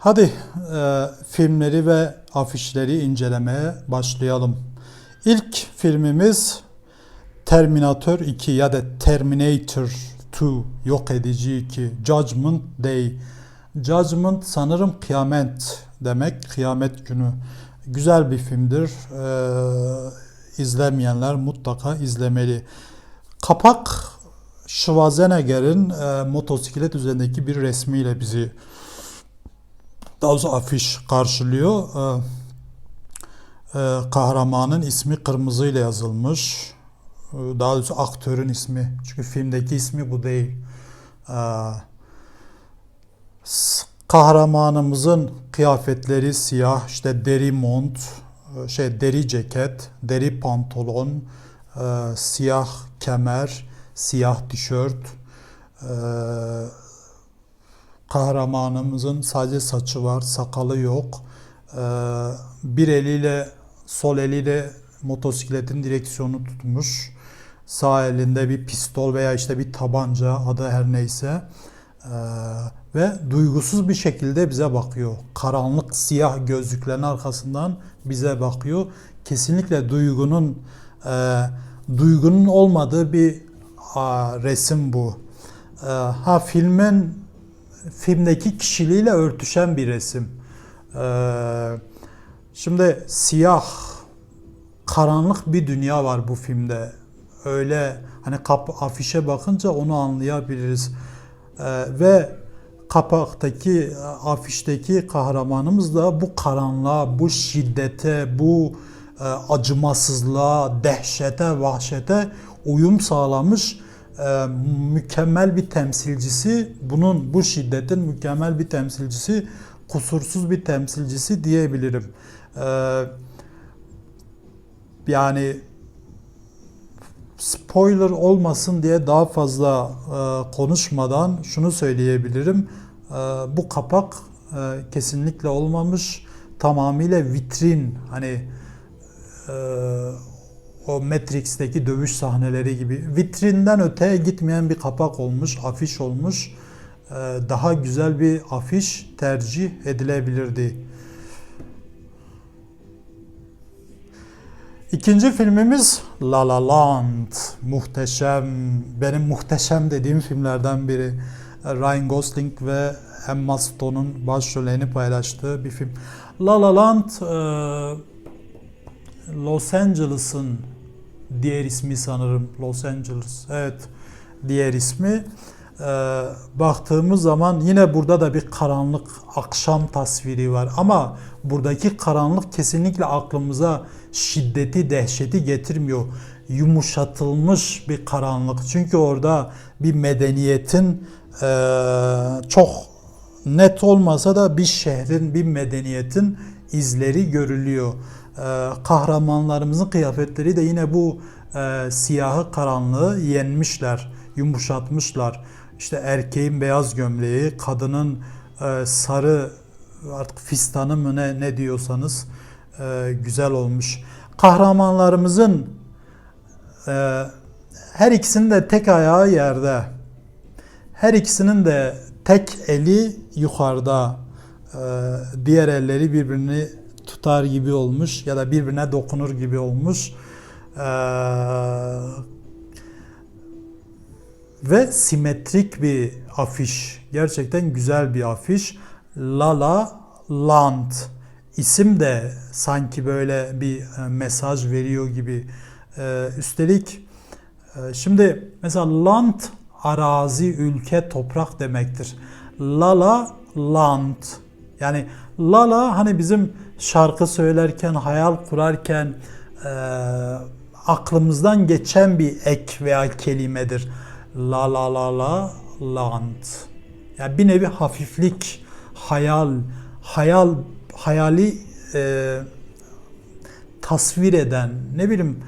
Hadi e, filmleri ve afişleri incelemeye başlayalım. İlk filmimiz Terminator 2 ya da Terminator 2 yok edici 2 Judgment Day. Judgment sanırım kıyamet demek. Kıyamet günü. Güzel bir filmdir. Ee, izlemeyenler mutlaka izlemeli. Kapak Schwarzenegger'in e, motosiklet üzerindeki bir resmiyle bizi daha doğrusu afiş karşılıyor. Ee, e, kahramanın ismi kırmızıyla yazılmış. Ee, Daha doğrusu aktörün ismi. Çünkü filmdeki ismi bu değil. S- kahramanımızın kıyafetleri siyah, işte deri mont, e, şey deri ceket, deri pantolon, e, siyah kemer, siyah tişört. E, kahramanımızın sadece saçı var, sakalı yok. E, bir eliyle, sol eliyle motosikletin direksiyonu tutmuş. Sağ elinde bir pistol veya işte bir tabanca adı her neyse. Ee, ve duygusuz bir şekilde bize bakıyor. Karanlık siyah gözlüklerin arkasından bize bakıyor. Kesinlikle duygunun e, duygunun olmadığı bir resim bu. E, ha filmin filmdeki kişiliğiyle örtüşen bir resim. E, şimdi siyah karanlık bir dünya var bu filmde. Öyle hani kap afişe bakınca onu anlayabiliriz. Ee, ve kapaktaki afişteki kahramanımız da bu karanlığa, bu şiddete, bu e, acımasızlığa, dehşete, vahşete uyum sağlamış e, mükemmel bir temsilcisi. Bunun bu şiddetin mükemmel bir temsilcisi, kusursuz bir temsilcisi diyebilirim. Ee, yani spoiler olmasın diye daha fazla e, konuşmadan şunu söyleyebilirim. E, bu kapak e, kesinlikle olmamış. Tamamıyla vitrin hani e, o Matrix'teki dövüş sahneleri gibi vitrinden öteye gitmeyen bir kapak olmuş, afiş olmuş. E, daha güzel bir afiş tercih edilebilirdi. İkinci filmimiz La La Land. Muhteşem, benim muhteşem dediğim filmlerden biri. Ryan Gosling ve Emma Stone'un başrollerini paylaştığı bir film. La La Land, e, Los Angeles'ın diğer ismi sanırım. Los Angeles, evet diğer ismi. E, baktığımız zaman yine burada da bir karanlık akşam tasviri var. Ama buradaki karanlık kesinlikle aklımıza şiddeti, dehşeti getirmiyor. Yumuşatılmış bir karanlık. Çünkü orada bir medeniyetin e, çok net olmasa da bir şehrin, bir medeniyetin izleri görülüyor. E, kahramanlarımızın kıyafetleri de yine bu e, siyahı karanlığı yenmişler, yumuşatmışlar. İşte erkeğin beyaz gömleği, kadının e, sarı artık fistanı mı ne, ne diyorsanız e, güzel olmuş. Kahramanlarımızın e, her ikisinin de tek ayağı yerde. Her ikisinin de tek eli yukarıda. E, diğer elleri birbirini tutar gibi olmuş ya da birbirine dokunur gibi olmuş. E, ve simetrik bir afiş. Gerçekten güzel bir afiş. La La Land. İsim de sanki böyle bir e, mesaj veriyor gibi. Ee, üstelik e, şimdi mesela land arazi, ülke, toprak demektir. Lala land. Yani lala hani bizim şarkı söylerken, hayal kurarken e, aklımızdan geçen bir ek veya kelimedir. La la la la land. Yani bir nevi hafiflik, hayal, hayal, hayali e, tasvir eden, ne bileyim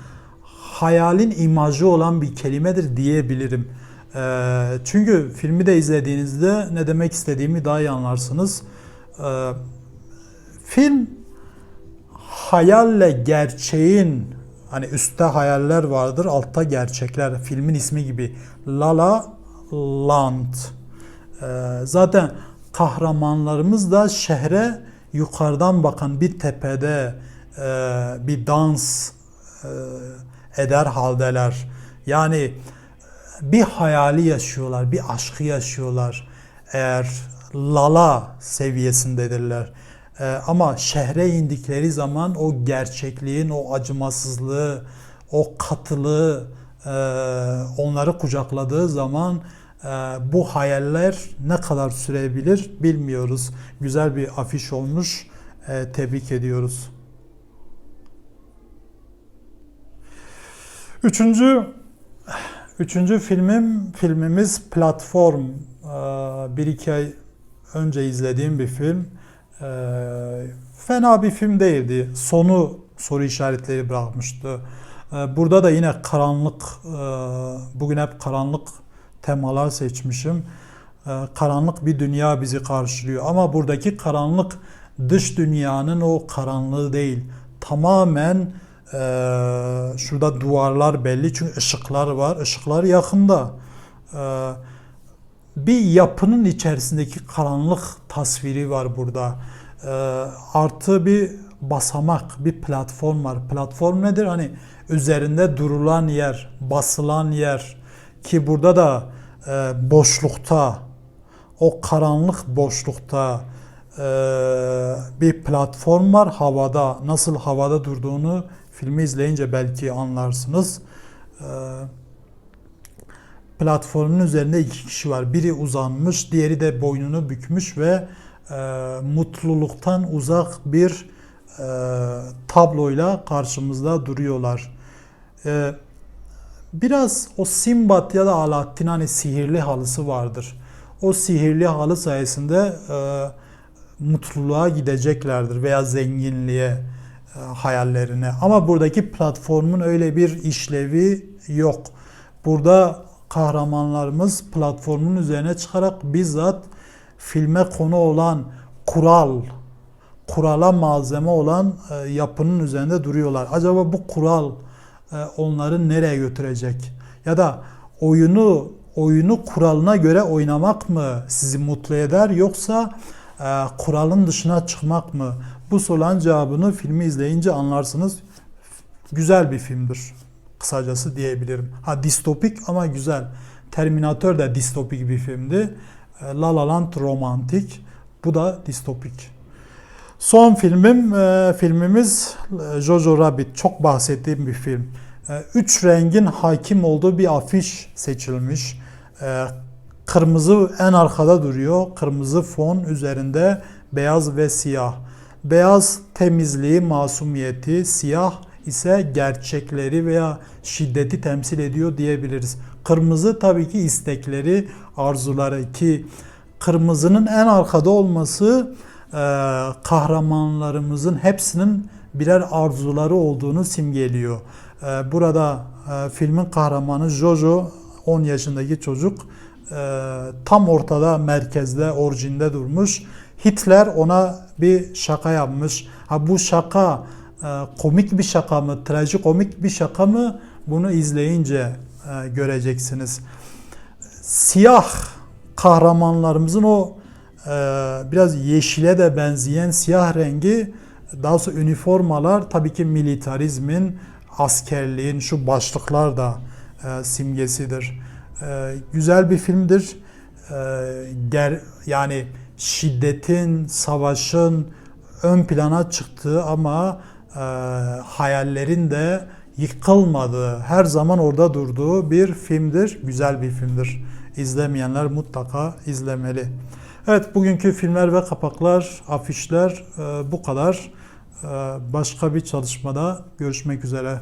hayalin imajı olan bir kelimedir diyebilirim. E, çünkü filmi de izlediğinizde ne demek istediğimi daha iyi anlarsınız. E, film hayalle gerçeğin hani üstte hayaller vardır, altta gerçekler. Filmin ismi gibi. La La Land. Ee, zaten kahramanlarımız da şehre yukarıdan bakan bir tepede e, bir dans e, eder haldeler. Yani bir hayali yaşıyorlar, bir aşkı yaşıyorlar. Eğer lala seviyesindedirler. Ee, ama şehre indikleri zaman o gerçekliğin, o acımasızlığı, o katılığı e, onları kucakladığı zaman e, bu hayaller ne kadar sürebilir bilmiyoruz. Güzel bir afiş olmuş. E, tebrik ediyoruz. Üçüncü Üçüncü filmim, filmimiz Platform. Bir iki ay önce izlediğim bir film. Ee, Fena bir film değildi. Sonu soru işaretleri bırakmıştı. Ee, Burada da yine karanlık, e, bugün hep karanlık temalar seçmişim. Ee, Karanlık bir dünya bizi karşılıyor. Ama buradaki karanlık dış dünyanın o karanlığı değil. Tamamen ee, şurada duvarlar belli çünkü ışıklar var. Işıklar yakında. Ee, bir yapının içerisindeki karanlık tasviri var burada. Ee, artı bir basamak, bir platform var. Platform nedir? Hani üzerinde durulan yer, basılan yer ki burada da e, boşlukta, o karanlık boşlukta e, bir platform var havada. Nasıl havada durduğunu filmi izleyince belki anlarsınız. Ee, platformun üzerinde iki kişi var. Biri uzanmış, diğeri de boynunu bükmüş ve e, mutluluktan uzak bir e, tabloyla karşımızda duruyorlar. E, biraz o Simbat ya da Alaaddin hani sihirli halısı vardır. O sihirli halı sayesinde e, mutluluğa gideceklerdir veya zenginliğe e, hayallerine. Ama buradaki platformun öyle bir işlevi yok. Burada kahramanlarımız platformun üzerine çıkarak bizzat filme konu olan kural, kurala malzeme olan e, yapının üzerinde duruyorlar. Acaba bu kural e, onları nereye götürecek? Ya da oyunu oyunu kuralına göre oynamak mı sizi mutlu eder yoksa kuralın dışına çıkmak mı? Bu soruların cevabını filmi izleyince anlarsınız. Güzel bir filmdir. Kısacası diyebilirim. Ha distopik ama güzel. Terminator da distopik bir filmdi. E, La La Land romantik. Bu da distopik. Son filmim, e, filmimiz e, Jojo Rabbit. Çok bahsettiğim bir film. Üç rengin hakim olduğu bir afiş seçilmiş. Kırmızı en arkada duruyor. Kırmızı fon üzerinde beyaz ve siyah. Beyaz temizliği, masumiyeti, siyah ise gerçekleri veya şiddeti temsil ediyor diyebiliriz. Kırmızı tabii ki istekleri, arzuları ki kırmızının en arkada olması e, kahramanlarımızın hepsinin birer arzuları olduğunu simgeliyor. E, burada e, filmin kahramanı Jojo 10 yaşındaki çocuk tam ortada merkezde orijinde durmuş Hitler ona bir şaka yapmış. Ha bu şaka e, komik bir şaka mı, trajikomik bir şaka mı? Bunu izleyince e, göreceksiniz. Siyah kahramanlarımızın o e, biraz yeşile de benzeyen siyah rengi daha sonra üniformalar tabii ki militarizmin, askerliğin şu başlıklar da simgesidir. Güzel bir filmdir. Ger, yani şiddetin, savaşın ön plana çıktığı ama e, hayallerin de yıkılmadığı, her zaman orada durduğu bir filmdir. Güzel bir filmdir. İzlemeyenler mutlaka izlemeli. Evet bugünkü filmler ve kapaklar, afişler e, bu kadar. E, başka bir çalışmada görüşmek üzere.